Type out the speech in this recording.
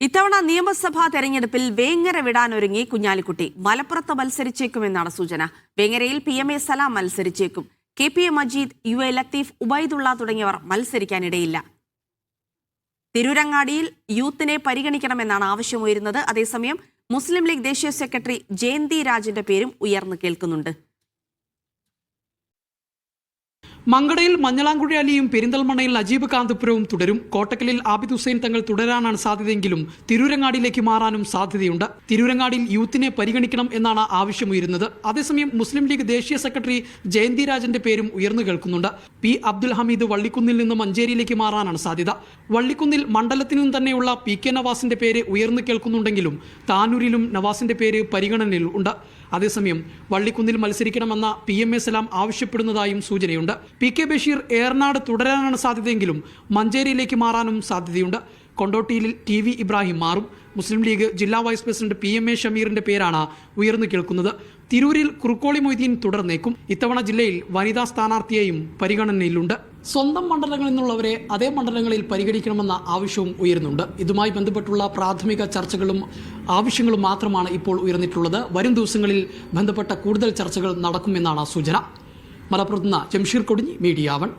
ഇത്തവണ നിയമസഭാ തെരഞ്ഞെടുപ്പിൽ വേങ്ങര വിടാനൊരുങ്ങി കുഞ്ഞാലിക്കുട്ടി. മലപ്പുറത്ത് മത്സരിച്ചേക്കുമെന്നാണ് സൂചന. വേങ്ങരയിൽ P M A Salam മത്സരിച്ചേക്കും. K P A Majeed U A Latheef Ubaidulla തുടങ്ങിയവർ മത്സരിക്കാനിടയില്ല. തിരൂരങ്ങാടിയിൽ യൂത്തിനെ പരിഗണിക്കണമെന്നാണ് ആവശ്യമുയരുന്നത്. അതേസമയം മുസ്ലിം ലീഗ് ദേശീയ സെക്രട്ടറി ജയന്തി രാജിന്റെ പേരും ഉയർന്നു കേൾക്കുന്നുണ്ട്. മങ്കടയിൽ മഞ്ഞളാംകുഴി അലിയും പെരിന്തൽമണ്ണയിൽ നജീബ് കാന്തപുരവും തുടരും. കോട്ടക്കലിൽ ആബിദ് ഹുസൈൻ തങ്ങൾ തുടരാനാണ് സാധ്യതയെങ്കിലും തിരൂരങ്ങാടിയിലേക്ക് മാറാനും സാധ്യതയുണ്ട്. തിരൂരങ്ങാടിയിൽ യൂത്തിനെ പരിഗണിക്കണം എന്നാണ് ആവശ്യമുയരുന്നത്. അതേസമയം മുസ്ലിം ലീഗ് ദേശീയ സെക്രട്ടറി ജയന്തി രാജന്റെ പേരും ഉയർന്നു കേൾക്കുന്നുണ്ട്. പി അബ്ദുൽ ഹമീദ് വള്ളിക്കുന്നിൽ നിന്ന് മഞ്ചേരിയിലേക്ക് മാറാനാണ് സാധ്യത. വള്ളിക്കുന്നിൽ മണ്ഡലത്തിൽ നിന്ന് തന്നെയുള്ള പി കെ നവാസിന്റെ പേര് ഉയർന്നു കേൾക്കുന്നുണ്ടെങ്കിലും താനൂരിലും നവാസിന്റെ പേര് പരിഗണനയിൽ ഉണ്ട്. അതേസമയം വള്ളിക്കുന്നിൽ മത്സരിക്കണമെന്ന പി എം എ സലാം ആവശ്യപ്പെടുന്നതായും സൂചനയുണ്ട്. പി കെ ബഷീർ ഏറനാട് തുടരാനാണ് സാധ്യതയെങ്കിലും മഞ്ചേരിയിലേക്ക് മാറാനും സാധ്യതയുണ്ട്. കൊണ്ടോട്ടിയിൽ ടി വി ഇബ്രാഹിം മാറും. മുസ്ലിം ലീഗ് ജില്ലാ vice president P M A ഷമീറിന്റെ പേരാണ് ഉയർന്നു കേൾക്കുന്നത്. തിരൂരിൽ കുറുക്കോളി മൊയ്തീൻ തുടർന്നേക്കും ഇത്തവണ ജില്ലയിൽ വനിതാ സ്ഥാനാർത്ഥിയെയും പരിഗണനയിലുണ്ട്. സ്വന്തം മണ്ഡലങ്ങളിൽ നിന്നുള്ളവരെ അതേ മണ്ഡലങ്ങളിൽ പരിഗണിക്കണമെന്ന ആവശ്യവും ഉയരുന്നുണ്ട്. ഇതുമായി ബന്ധപ്പെട്ടുള്ള പ്രാഥമിക ചർച്ചകളും ആവശ്യങ്ങളും മാത്രമാണ് ഇപ്പോൾ ഉയർന്നിട്ടുള്ളത്. വരും ദിവസങ്ങളിൽ ബന്ധപ്പെട്ട കൂടുതൽ ചർച്ചകൾ നടക്കുമെന്നാണ് സൂചന. മലപ്പുറത്ത് നിന്ന് ജംഷീർ കൊടിഞ്ഞി മീഡിയ വൺ.